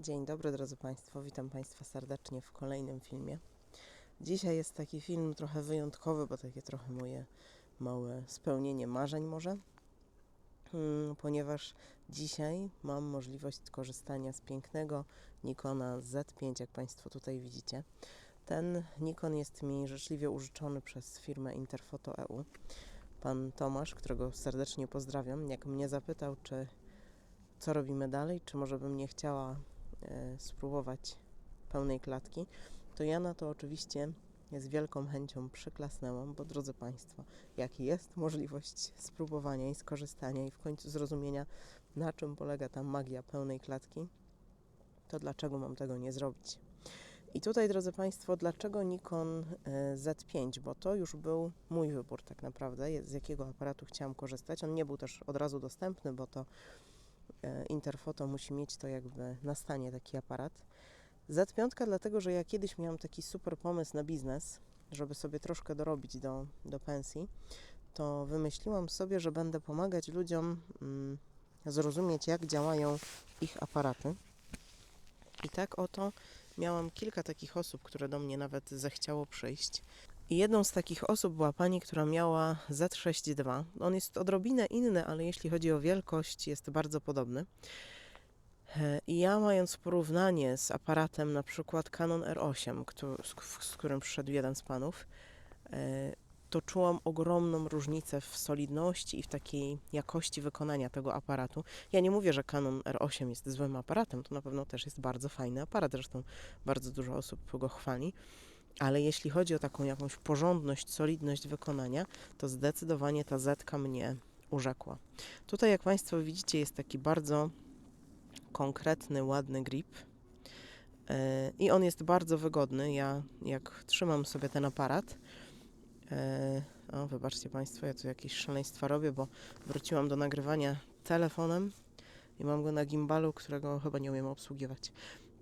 Dzień dobry drodzy Państwo, witam Państwa serdecznie w kolejnym filmie. Dzisiaj jest taki film trochę wyjątkowy, bo takie trochę moje małe spełnienie marzeń może, Hmm, ponieważ dzisiaj mam możliwość korzystania z pięknego Nikona Z5, jak Państwo tutaj widzicie. Ten Nikon jest mi życzliwie użyczony przez firmę Interfoto EU. Pan Tomasz, którego serdecznie pozdrawiam, jak mnie zapytał, czy co robimy dalej, czy może bym nie chciała spróbować pełnej klatki, to ja na to oczywiście z wielką chęcią przyklasnęłam, bo drodzy Państwo, jak jest możliwość spróbowania i skorzystania i w końcu zrozumienia, na czym polega ta magia pełnej klatki, to dlaczego mam tego nie zrobić? I tutaj, drodzy Państwo, dlaczego Nikon e, Z5? Bo to już był mój wybór tak naprawdę, z jakiego aparatu chciałam korzystać. On nie był też od razu dostępny, bo to e, Interfoto musi mieć to jakby na stanie taki aparat. Z5 dlatego, że ja kiedyś miałam taki super pomysł na biznes, żeby sobie troszkę dorobić do, do pensji, to wymyśliłam sobie, że będę pomagać ludziom mm, zrozumieć, jak działają ich aparaty. I tak oto miałam kilka takich osób, które do mnie nawet zechciało przyjść. I jedną z takich osób była pani, która miała Z6 II. On jest odrobinę inny, ale jeśli chodzi o wielkość, jest bardzo podobny. E, I ja mając porównanie z aparatem na przykład Canon R8, któ- z, z którym przyszedł jeden z panów, e, to czułam ogromną różnicę w solidności i w takiej jakości wykonania tego aparatu. Ja nie mówię, że Canon R8 jest złym aparatem, to na pewno też jest bardzo fajny aparat, zresztą bardzo dużo osób go chwali. Ale jeśli chodzi o taką jakąś porządność, solidność wykonania, to zdecydowanie ta Zetka mnie urzekła. Tutaj, jak Państwo widzicie, jest taki bardzo konkretny, ładny grip. E, I on jest bardzo wygodny. Ja, jak trzymam sobie ten aparat, e, o, wybaczcie Państwo, ja tu jakieś szaleństwa robię, bo wróciłam do nagrywania telefonem i mam go na gimbalu, którego chyba nie umiem obsługiwać.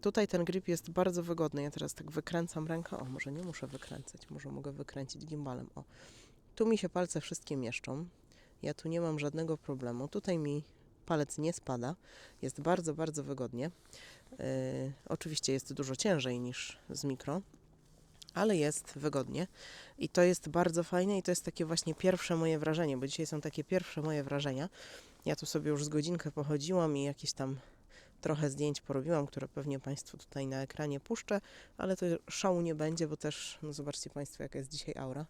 Tutaj ten grip jest bardzo wygodny. Ja teraz tak wykręcam rękę. O, może nie muszę wykręcać, może mogę wykręcić gimbalem. O, tu mi się palce wszystkie mieszczą. Ja tu nie mam żadnego problemu. Tutaj mi palec nie spada. Jest bardzo, bardzo wygodnie. Yy, oczywiście jest dużo ciężej niż z mikro, ale jest wygodnie. I to jest bardzo fajne i to jest takie właśnie pierwsze moje wrażenie, bo dzisiaj są takie pierwsze moje wrażenia. Ja tu sobie już z godzinkę pochodziłam i jakieś tam trochę zdjęć porobiłam, które pewnie Państwu tutaj na ekranie puszczę, ale to szału nie będzie, bo też, no zobaczcie Państwo, jaka jest dzisiaj aura.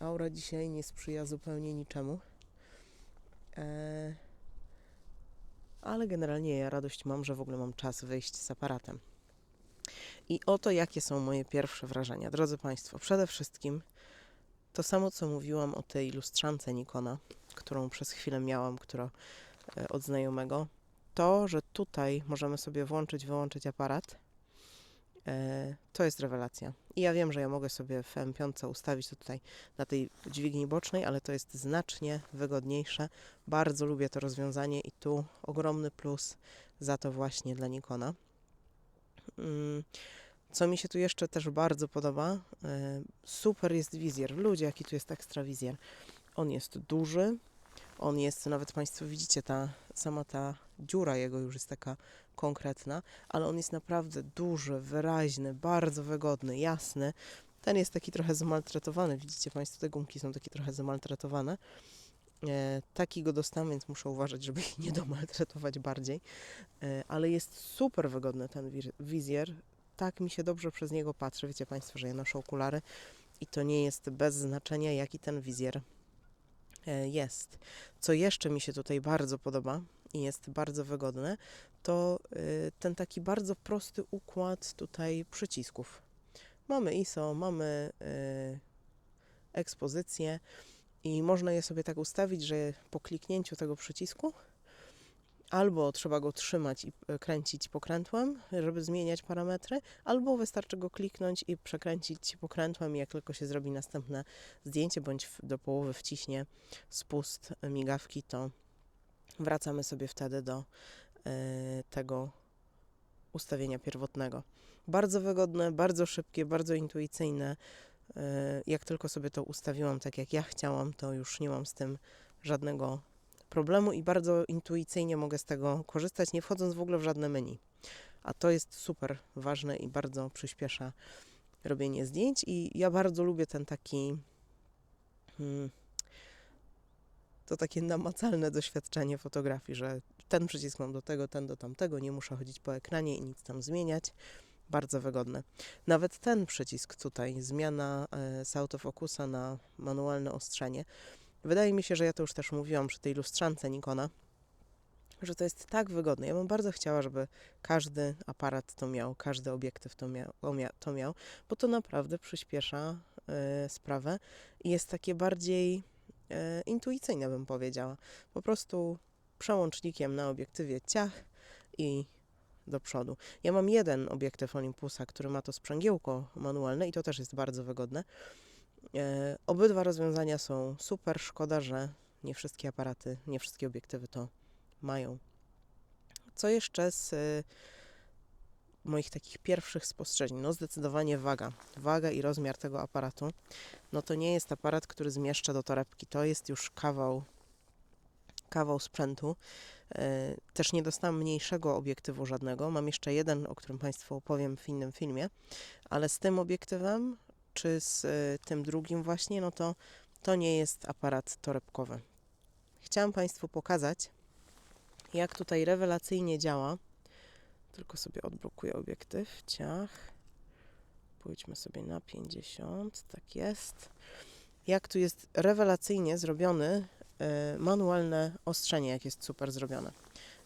Aura dzisiaj nie sprzyja zupełnie niczemu. Eee, ale generalnie ja radość mam, że w ogóle mam czas wyjść z aparatem. I oto jakie są moje pierwsze wrażenia. Drodzy Państwo, przede wszystkim to samo, co mówiłam o tej lustrzance Nikona, którą przez chwilę miałam, która e, od znajomego, to, że tutaj możemy sobie włączyć, wyłączyć aparat, e, to jest rewelacja. I ja wiem, że ja mogę sobie w M5 ustawić to tutaj na tej dźwigni bocznej, ale to jest znacznie wygodniejsze. Bardzo lubię to rozwiązanie i tu ogromny plus za to właśnie dla Nikona. Mm, Co mi się tu jeszcze też bardzo podoba, e, super jest wizjer. Ludzie, jaki tu jest ekstra wizjer. On jest duży, on jest, nawet Państwo widzicie, ta sama ta dziura jego już jest taka konkretna, ale on jest naprawdę duży, wyraźny, bardzo wygodny, jasny. Ten jest taki trochę zmaltretowany, widzicie Państwo, te gumki są takie trochę zamaltretowane. E, taki go dostałem, więc muszę uważać, żeby ich nie domaltretować bardziej. E, ale jest super wygodny ten wizjer. Tak mi się dobrze przez niego patrzy. Wiecie Państwo, że ja noszę okulary i to nie jest bez znaczenia, jaki ten wizjer e, jest. Co jeszcze mi się tutaj bardzo podoba i jest bardzo wygodne, to e, ten taki bardzo prosty układ tutaj przycisków. Mamy ISO, mamy e, ekspozycję i można je sobie tak ustawić, że po kliknięciu tego przycisku albo trzeba go trzymać i e, kręcić pokrętłem, żeby zmieniać parametry, albo wystarczy go kliknąć i przekręcić pokrętłem jak tylko się zrobi następne zdjęcie, bądź do połowy wciśnie spust migawki, to wracamy sobie wtedy do e, tego ustawienia pierwotnego. Bardzo wygodne, bardzo szybkie, bardzo intuicyjne. E, Jak tylko sobie to ustawiłam tak, jak ja chciałam, to już nie mam z tym żadnego problemu i bardzo intuicyjnie mogę z tego korzystać, nie wchodząc w ogóle w żadne menu. a to jest super ważne i bardzo przyspiesza robienie zdjęć. I ja bardzo lubię ten taki. Hmm, to takie namacalne doświadczenie fotografii, że ten przycisk mam do tego, ten do tamtego, nie muszę chodzić po ekranie i nic tam zmieniać. Bardzo wygodne. Nawet ten przycisk tutaj, zmiana e, z autofokusa na manualne ostrzenie. Wydaje mi się, że ja to już też mówiłam przy tej lustrzance Nikona, że to jest tak wygodne. Ja bym bardzo chciała, żeby każdy aparat to miał, każdy obiektyw to miał, to mia- to miał bo to naprawdę przyspiesza e, sprawę i jest takie bardziej intuicyjne, bym powiedziała. Po prostu przełącznikiem na obiektywie ciach i do przodu. Ja mam jeden obiektyw Olympusa, który ma to sprzęgiełko manualne i to też jest bardzo wygodne. E, obydwa rozwiązania są super. Szkoda, że nie wszystkie aparaty, nie wszystkie obiektywy to mają. Co jeszcze z e, moich takich pierwszych spostrzeżeń? No zdecydowanie waga. Waga i rozmiar tego aparatu. No to nie jest aparat, który zmieszczę do torebki. To jest już kawał, kawał sprzętu. E, Też nie dostałam mniejszego obiektywu żadnego. Mam jeszcze jeden, o którym Państwu opowiem w innym filmie, ale z tym obiektywem, czy z e, tym drugim właśnie, no to to nie jest aparat torebkowy. Chciałam Państwu pokazać, jak tutaj rewelacyjnie działa. Tylko sobie odblokuję obiektyw, ciach. Pójdźmy sobie na 50, tak jest. Jak tu jest rewelacyjnie zrobiony e, manualne ostrzenie, jak jest super zrobione.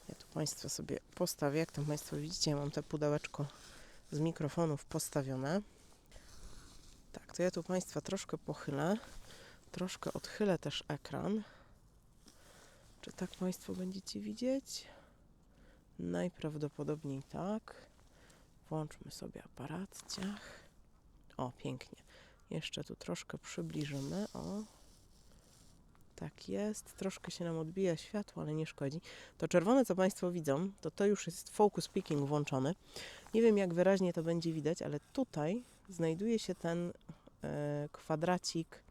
Ja tu Państwa sobie postawię, jak tam Państwo widzicie, ja mam te pudełeczko z mikrofonów postawione. Tak, to ja tu Państwa troszkę pochylę, troszkę odchylę też ekran. Czy tak Państwo będziecie widzieć? Najprawdopodobniej tak. Włączmy sobie aparat, ciach. O, pięknie. Jeszcze tu troszkę przybliżymy, o. Tak jest, troszkę się nam odbija światło, ale nie szkodzi. To czerwone, co Państwo widzą, to to już jest focus picking włączony. Nie wiem, jak wyraźnie to będzie widać, ale tutaj znajduje się ten e, kwadracik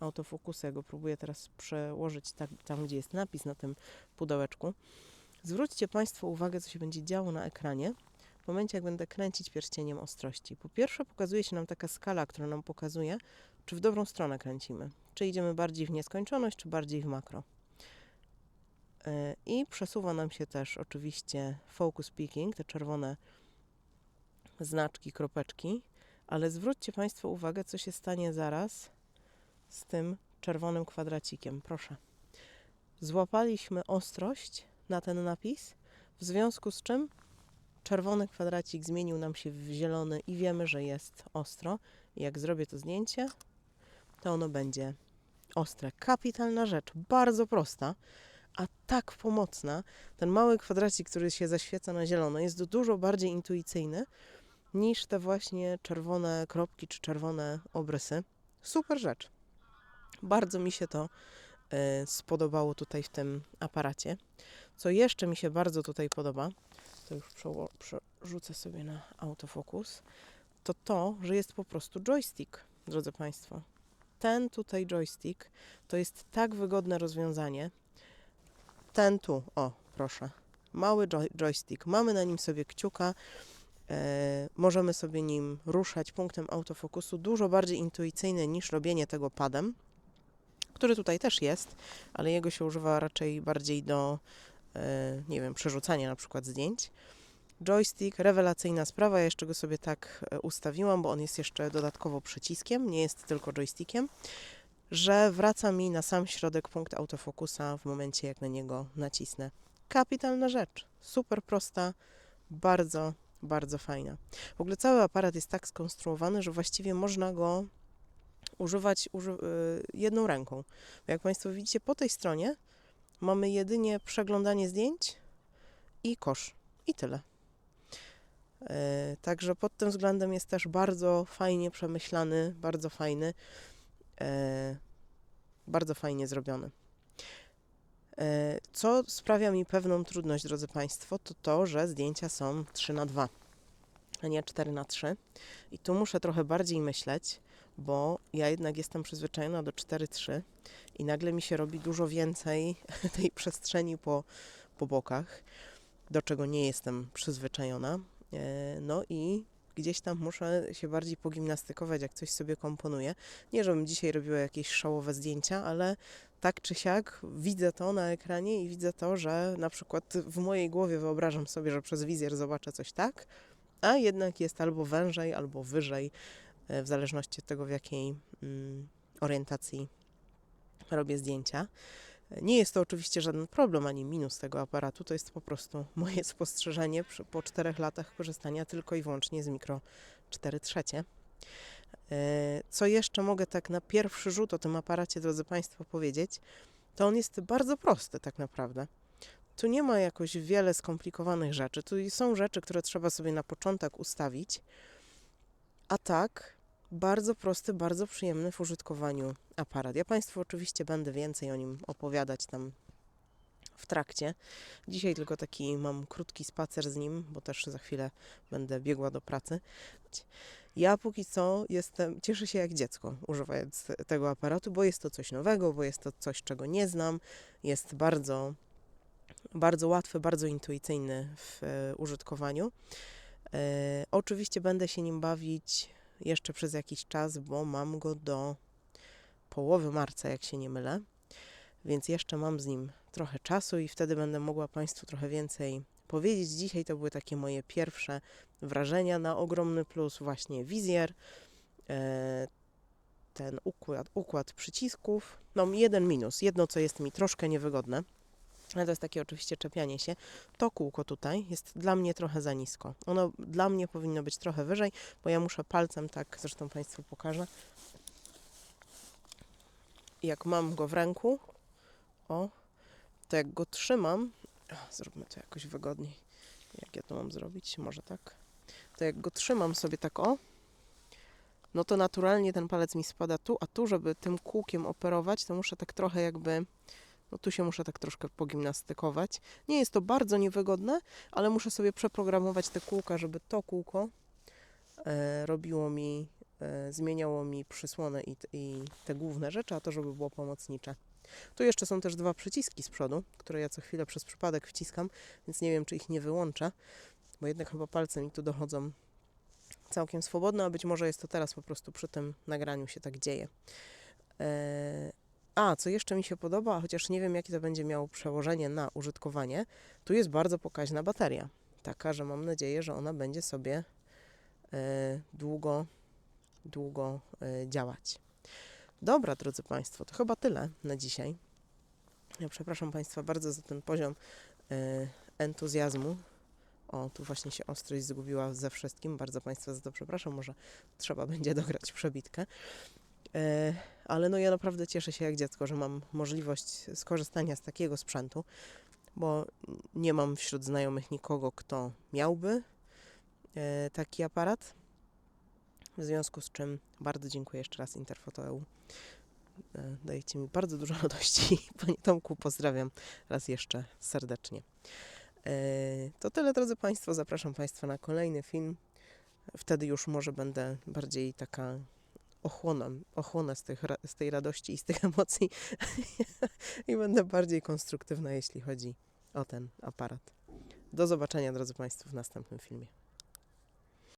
autofokusu. Ja go próbuję teraz przełożyć tak, tam, gdzie jest napis na tym pudełeczku. Zwróćcie Państwo uwagę, co się będzie działo na ekranie w momencie, jak będę kręcić pierścieniem ostrości. Po pierwsze, pokazuje się nam taka skala, która nam pokazuje, czy w dobrą stronę kręcimy. Czy idziemy bardziej w nieskończoność, czy bardziej w makro. E, I przesuwa nam się też oczywiście focus picking, te czerwone znaczki, kropeczki, ale zwróćcie Państwo uwagę, co się stanie zaraz z tym czerwonym kwadracikiem. Proszę. Złapaliśmy ostrość na ten napis, w związku z czym czerwony kwadracik zmienił nam się w zielony i wiemy, że jest ostro. Jak zrobię to zdjęcie, to ono będzie ostre. Kapitalna rzecz, bardzo prosta, a tak pomocna. Ten mały kwadracik, który się zaświeca na zielono, jest dużo bardziej intuicyjny niż te właśnie czerwone kropki czy czerwone obrysy. Super rzecz. Bardzo mi się to spodobało tutaj w tym aparacie. Co jeszcze mi się bardzo tutaj podoba, to już przerzucę sobie na autofokus, to to, że jest po prostu joystick, drodzy Państwo. Ten tutaj joystick to jest tak wygodne rozwiązanie. Ten tu, o proszę, mały joy- joystick. Mamy na nim sobie kciuka, e, możemy sobie nim ruszać punktem autofokusu, dużo bardziej intuicyjny niż robienie tego padem, który tutaj też jest, ale jego się używa raczej bardziej do, e, nie wiem, przerzucania na przykład zdjęć. Joystick, rewelacyjna sprawa, ja jeszcze go sobie tak e, ustawiłam, bo on jest jeszcze dodatkowo przyciskiem, nie jest tylko joystickiem, że wraca mi na sam środek punkt autofokusa w momencie, jak na niego nacisnę. Kapitalna rzecz, super prosta, bardzo, bardzo fajna. W ogóle cały aparat jest tak skonstruowany, że właściwie można go używać uży y, jedną ręką. Jak Państwo widzicie, po tej stronie mamy jedynie przeglądanie zdjęć i kosz. I tyle. E, Także pod tym względem jest też bardzo fajnie przemyślany, bardzo fajny, e, bardzo fajnie zrobiony. Co sprawia mi pewną trudność, drodzy Państwo, to to, że zdjęcia są 3 na 2 a nie 4 na 3 I tu muszę trochę bardziej myśleć, bo ja jednak jestem przyzwyczajona do 4-3 i nagle mi się robi dużo więcej tej przestrzeni po, po bokach, do czego nie jestem przyzwyczajona. E, No i gdzieś tam muszę się bardziej pogimnastykować, jak coś sobie komponuję. Nie, żebym dzisiaj robiła jakieś szałowe zdjęcia, ale tak czy siak widzę to na ekranie i widzę to, że na przykład w mojej głowie wyobrażam sobie, że przez wizjer zobaczę coś tak, a jednak jest albo wężej, albo wyżej, w zależności od tego, w jakiej mm, orientacji robię zdjęcia. Nie jest to oczywiście żaden problem ani minus tego aparatu, to jest po prostu moje spostrzeżenie po czterech latach korzystania tylko i wyłącznie z Mikro 4 trzecie. E, Co jeszcze mogę tak na pierwszy rzut o tym aparacie, drodzy Państwo, powiedzieć, to on jest bardzo prosty tak naprawdę. Tu nie ma jakoś wiele skomplikowanych rzeczy. Tu są rzeczy, które trzeba sobie na początek ustawić, a tak bardzo prosty, bardzo przyjemny w użytkowaniu aparat. Ja Państwu oczywiście będę więcej o nim opowiadać tam w trakcie. Dzisiaj tylko taki mam krótki spacer z nim, bo też za chwilę będę biegła do pracy. Ja póki co jestem, cieszę się jak dziecko używając te- tego aparatu, bo jest to coś nowego, bo jest to coś, czego nie znam. Jest bardzo, bardzo łatwy, bardzo intuicyjny w e, użytkowaniu. E, oczywiście będę się nim bawić jeszcze przez jakiś czas, bo mam go do połowy marca, jak się nie mylę. Więc jeszcze mam z nim trochę czasu i wtedy będę mogła Państwu trochę więcej powiedzieć. Dzisiaj to były takie moje pierwsze wrażenia na ogromny plus, właśnie wizjer, e, ten układ, układ przycisków. No, jeden minus, jedno co jest mi troszkę niewygodne, ale to jest takie oczywiście czepianie się. To kółko tutaj jest dla mnie trochę za nisko. Ono dla mnie powinno być trochę wyżej, bo ja muszę palcem tak, zresztą Państwu pokażę. Jak mam go w ręku, o, to jak go trzymam, zróbmy to jakoś wygodniej. Jak ja to mam zrobić? Może tak. To jak go trzymam sobie tak o, no to naturalnie ten palec mi spada tu, a tu, żeby tym kółkiem operować, to muszę tak trochę jakby, no tu się muszę tak troszkę pogimnastykować. Nie jest to bardzo niewygodne, ale muszę sobie przeprogramować te kółka, żeby to kółko e, robiło mi, e, zmieniało mi przysłonę i, i te główne rzeczy, a to, żeby było pomocnicze. Tu jeszcze są też dwa przyciski z przodu, które ja co chwilę przez przypadek wciskam, więc nie wiem, czy ich nie wyłączę, bo jednak chyba palce mi tu dochodzą całkiem swobodno, a być może jest to teraz po prostu przy tym nagraniu się tak dzieje. Eee, a, co jeszcze mi się podoba, chociaż nie wiem, jakie to będzie miało przełożenie na użytkowanie, tu jest bardzo pokaźna bateria. Taka, że mam nadzieję, że ona będzie sobie e, długo, długo e, działać. Dobra, drodzy Państwo, to chyba tyle na dzisiaj. Ja przepraszam Państwa bardzo za ten poziom e, entuzjazmu. O, tu właśnie się ostrość zgubiła ze wszystkim. Bardzo Państwa za to przepraszam. Może trzeba będzie dograć przebitkę. E, ale no ja naprawdę cieszę się jak dziecko, że mam możliwość skorzystania z takiego sprzętu, bo nie mam wśród znajomych nikogo, kto miałby e, taki aparat. W związku z czym bardzo dziękuję jeszcze raz Interfoto.eu. E, Dajecie mi bardzo dużo radości. Panie Tomku, pozdrawiam raz jeszcze serdecznie. E, To tyle, drodzy Państwo. Zapraszam Państwa na kolejny film. Wtedy już może będę bardziej taka ochłonę, ochłonę z, tych, z tej radości i z tych emocji i będę bardziej konstruktywna, jeśli chodzi o ten aparat. Do zobaczenia, drodzy Państwo, w następnym filmie.